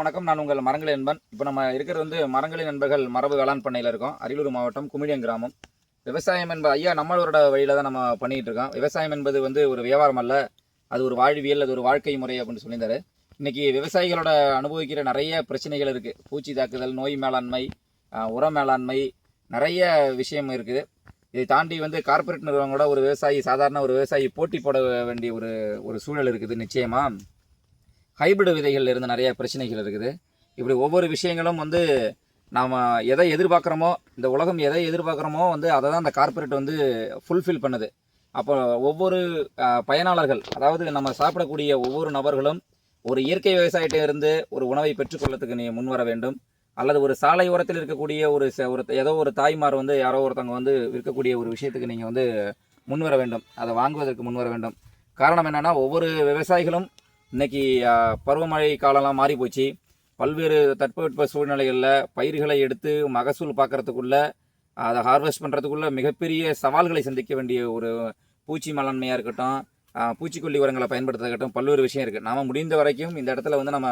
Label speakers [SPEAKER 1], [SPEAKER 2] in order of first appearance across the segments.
[SPEAKER 1] வணக்கம். நான் உங்கள் மரங்களின் நண்பன். இப்போ நம்ம இருக்கிறது வந்து மரங்களின் நண்பர்கள் மரபு வேளாண் பண்ணையில் இருக்கோம். அரியலூர் மாவட்டம் குமிடியம் கிராமம். விவசாயம் என்பது ஐயா நம்மளோட வழியில் தான் நம்ம பண்ணிகிட்டு இருக்கோம். விவசாயம் என்பது வந்து ஒரு வியாபாரம் அல்ல. அது ஒரு வாழ்வியல் அது ஒரு வாழ்க்கை முறை அப்படின்னு சொல்லியிருந்தாரு. இன்றைக்கி விவசாயிகளோட அனுபவிக்கிற நிறைய பிரச்சனைகள் இருக்குது பூச்சி தாக்குதல் நோய் மேலாண்மை உர மேலாண்மை நிறைய விஷயம் இருக்குது. இதை தாண்டி வந்து கார்ப்பரேட் நிறுவனங்களோட ஒரு விவசாயி சாதாரண ஒரு விவசாயி போட்டி போட வேண்டிய ஒரு ஒரு சூழல் இருக்குது நிச்சயமாக ஹைபிரிட் விதைகள் இருந்து நிறைய பிரச்சனைகள் இருக்குது. இப்படி ஒவ்வொரு விஷயங்களும் வந்து நாம் எதை எதிர்பார்க்குறோமோ இந்த உலகம் எதை எதிர்பார்க்குறோமோ வந்து அதை தான் அந்த கார்ப்பரேட் வந்து ஃபுல்ஃபில் பண்ணுது. அப்போ ஒவ்வொரு பயனாளர்கள் அதாவது நம்ம சாப்பிடக்கூடிய ஒவ்வொரு நபர்களும் ஒரு இயற்கை விவசாயிட்ட இருந்து ஒரு உணவை பெற்றுக்கொள்ளத்துக்கு நீ முன் வர வேண்டும். அல்லது ஒரு சாலை ஓரத்தில் இருக்கக்கூடிய ஒரு ச- ஒரு ஏதோ ஒரு தாய்மார் வந்து யாரோ ஒருத்தவங்க வந்து இருக்கக்கூடிய ஒரு விஷயத்துக்கு நீங்கள் வந்து முன்வர வேண்டும். அதை வாங்குவதற்கு முன்வர வேண்டும். காரணம் என்னென்னா ஒவ்வொரு விவசாயிகளும் இன்னைக்கு பருவமழை காலம்லாம் மாறி போச்சு. பல்வேறு தட்பவெட்ப சூழ்நிலைகளில் பயிர்களை எடுத்து மகசூல் பார்க்குறதுக்குள்ளே அதை ஹார்வெஸ்ட் பண்ணுறதுக்குள்ளே மிகப்பெரிய சவால்களை சந்திக்க வேண்டிய ஒரு பூச்சி மலன்மையாக இருக்கட்டும் பூச்சிக்கொல்லி உரங்களை பயன்படுத்துறதுக்கட்டும் பல்வேறு விஷயம் இருக்குது நாம் முடிந்த வரைக்கும் இந்த இடத்துல வந்து நம்ம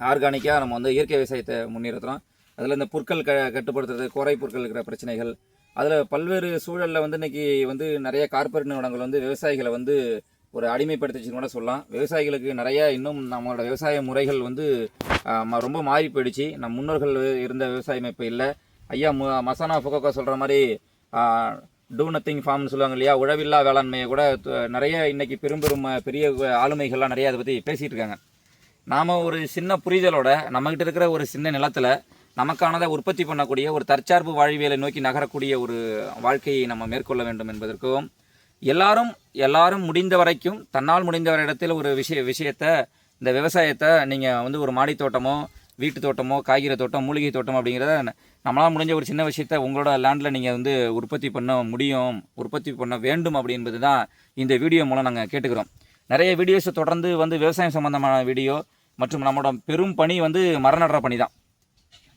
[SPEAKER 1] ஆர்கானிக்காக நம்ம வந்து இயற்கை விவசாயத்தை முன்னிறுத்துகிறோம் அதில் இந்த புற்கள் க கட்டுப்படுத்துறது கோரை புற்கள் இருக்கிற பிரச்சனைகள். அதில் பல்வேறு சூழலில் வந்து இன்றைக்கி வந்து நிறைய கார்ப்பரேட் நிறுவனங்கள் வந்து விவசாயிகளை வந்து ஒரு அடிமைப்படுத்திச்சுன்னு கூட சொல்லலாம். விவசாயிகளுக்கு நிறையா இன்னும் நம்மளோட விவசாய முறைகள் வந்து ம- ரொம்ப மாறி போயிடுச்சு. நம் முன்னோர்கள் இருந்த விவசாயம் இப்போ இல்லை. ஐயா மு மசானா ஃபுகோக்கா சொல்கிற மாதிரி டூ நத்திங் ஃபார்ம்னு சொல்லுவாங்க இல்லையா? உழவில்லா வேளாண்மையை கூட நிறைய இன்றைக்கி பெரும் பெரும் பெரிய ஆளுமைகள்லாம் நிறைய அதை பற்றி பேசிகிட்டு இருக்காங்க. நாம் ஒரு சின்ன புரிதலோட நம்மகிட்ட இருக்கிற ஒரு சின்ன நிலத்தில் நமக்கானதை உற்பத்தி பண்ணக்கூடிய ஒரு தற்சார்பு வாழ்வியலை நோக்கி நகரக்கூடிய ஒரு வாழ்க்கையை நம்ம மேற்கொள்ள வேண்டும் என்பதற்கும் எல்லாரும் எல்லாரும் முடிந்த வரைக்கும் தன்னால் முடிந்தவரிடத்தில் ஒரு விஷய விஷயத்தை இந்த விவசாயத்தை நீங்கள் வந்து ஒரு மாடி தோட்டமோ வீட்டு தோட்டமோ காய்கறி தோட்டம் மூலிகை தோட்டம் அப்படிங்கிறத நம்மளால் முடிஞ்ச ஒரு சின்ன விஷயத்த உங்களோட லேண்டில் நீங்கள் வந்து உற்பத்தி பண்ண முடியும் உற்பத்தி பண்ண வேண்டும் அப்படின்றது தான் இந்த வீடியோ மூலம் நாங்கள் கேட்டுக்கிறோம். நிறைய வீடியோஸை தொடர்ந்து வந்து விவசாயம் சம்மந்தமான வீடியோ மற்றும் நம்மளோட பெரும் பணி வந்து மரம் நடுற பணி தான்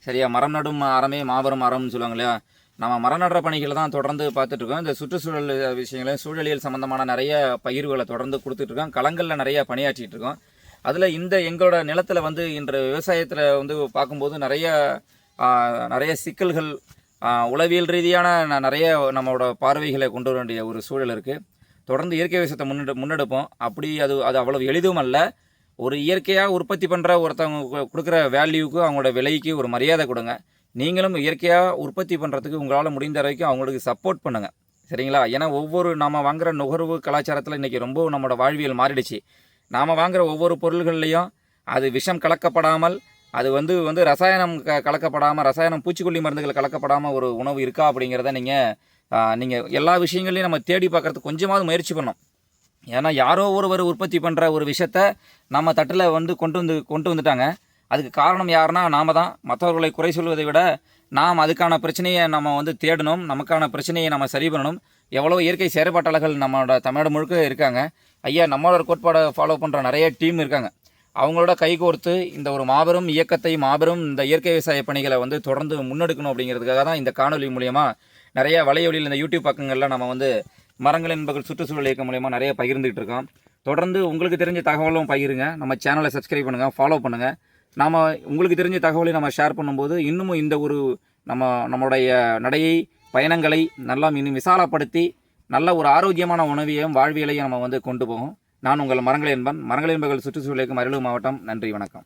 [SPEAKER 1] சரியா? மரம் நடும் அறமே மாபெரும் அறம்னு சொல்லுவாங்க இல்லையா? நம்ம மரம் நடுற பணிகளை தான் தொடர்ந்து பார்த்துட்ருக்கோம். இந்த சுற்றுச்சூழல் விஷயங்களையும் சூழலியல் சம்மந்தமான நிறைய பயிர்களை தொடர்ந்து கொடுத்துட்ருக்கோம். களங்களில் நிறைய பணியாற்றிட்டு இருக்கோம் அதில் இந்த எங்களோட நிலத்தில் வந்து இன்று விவசாயத்தில் வந்து பார்க்கும்போது நிறைய நிறைய சிக்கல்கள் உளவியல் ரீதியான நிறைய நம்மளோட பார்வைகளை கொண்டு வர வேண்டிய ஒரு சூழல் இருக்குது தொடர்ந்து இயற்கை விவசாயத்தை முன்னெடு முன்னெடுப்போம். அப்படி அது அது அவ்வளவு எளிதும் அல்ல. ஒரு இயற்கையாக உற்பத்தி பண்ணுற ஒருத்தவங்க கொடுக்குற வேல்யூக்கு அவங்களோட விலைக்கு ஒரு மரியாதை கொடுங்க. நீங்களும் இயற்கையாக உற்பத்தி பண்ணுறதுக்கு உங்களால் முடிந்த வரைக்கும் அவங்களுக்கு சப்போர்ட் பண்ணுங்கள் சரிங்களா? ஏன்னா ஒவ்வொரு நாம் வாங்குகிற நுகர்வு கலாச்சாரத்தில் இன்றைக்கி ரொம்ப நம்மளோட வாழ்வியல் மாறிடுச்சு. நாம் வாங்குற ஒவ்வொரு பொருள்கள்லையும் அது விஷம் கலக்கப்படாமல் அது வந்து வந்து ரசாயனம் க கலக்கப்படாமல் ரசாயனம் பூச்சிக்கொல்லி மருந்துகள் கலக்கப்படாமல் ஒரு உணவு இருக்கா அப்படிங்கிறத நீங்கள் நீங்கள் எல்லா விஷயங்களையும் நம்ம தேடி பார்க்கறதுக்கு கொஞ்சமாவது முயற்சி பண்ணோம் ஏன்னா யாரோ ஒருவர் உற்பத்தி பண்ணுற ஒரு விஷயத்த நம்ம தட்டில் வந்து கொண்டு வந்து கொண்டு வந்துட்டாங்க. அதுக்கு காரணம் யாருன்னா நாம தான். மற்றவர்களை குறை சொல்வதை விட நாம் அதுக்கான பிரச்சனையை நம்ம வந்து தேடணும் நமக்கான பிரச்சனையை நம்ம சரி பண்ணணும். எவ்வளோ இயற்கை செயற்பாட்டாளர்கள் நம்மளோட தமிழ்நாடு முழுக்க இருக்காங்க. ஐயா நம்மளோட கோட்பாடை ஃபாலோ பண்ணுற நிறைய டீம் இருக்காங்க. அவங்களோட கைகோர்த்து இந்த ஒரு மாபெரும் இயக்கத்தை மாபெரும் இந்த இயற்கை விவசாய பணிகளை வந்து தொடர்ந்து முன்னெடுக்கணும் அப்படிங்கிறதுக்காக தான் இந்த காணொலி மூலியமா நிறைய வலையொலியில் இந்த யூடியூப் பக்கங்களில் நம்ம வந்து மரங்கள் என்பர்கள் சுற்றுச்சூழல் இயக்கம் மூலியமாக நிறைய பகிர்ந்துகிட்டு இருக்கோம். தொடர்ந்து உங்களுக்கு தெரிஞ்ச தகவலும் பகிருங்க. நம்ம சேனலை சப்ஸ்கிரைப் பண்ணுங்கள் ஃபாலோ பண்ணுங்கள் நாம் உங்களுக்கு தெரிஞ்ச தகவலை நம்ம ஷேர் பண்ணும்போது இன்னமும் இந்த ஒரு நம்ம நம்மளுடைய நடையை பயணங்களை நல்லா இன்னும் விசாலப்படுத்தி நல்ல ஒரு ஆரோக்கியமான உணவையும் வாழ்வியலையும் நம்ம வந்து கொண்டு போகும். நான் உங்கள் மரங்கள் என்பன் மரங்கள் என்பகள் சுற்றுச்சூழலுக்கு அரியலூர் மாவட்டம் நன்றி வணக்கம்.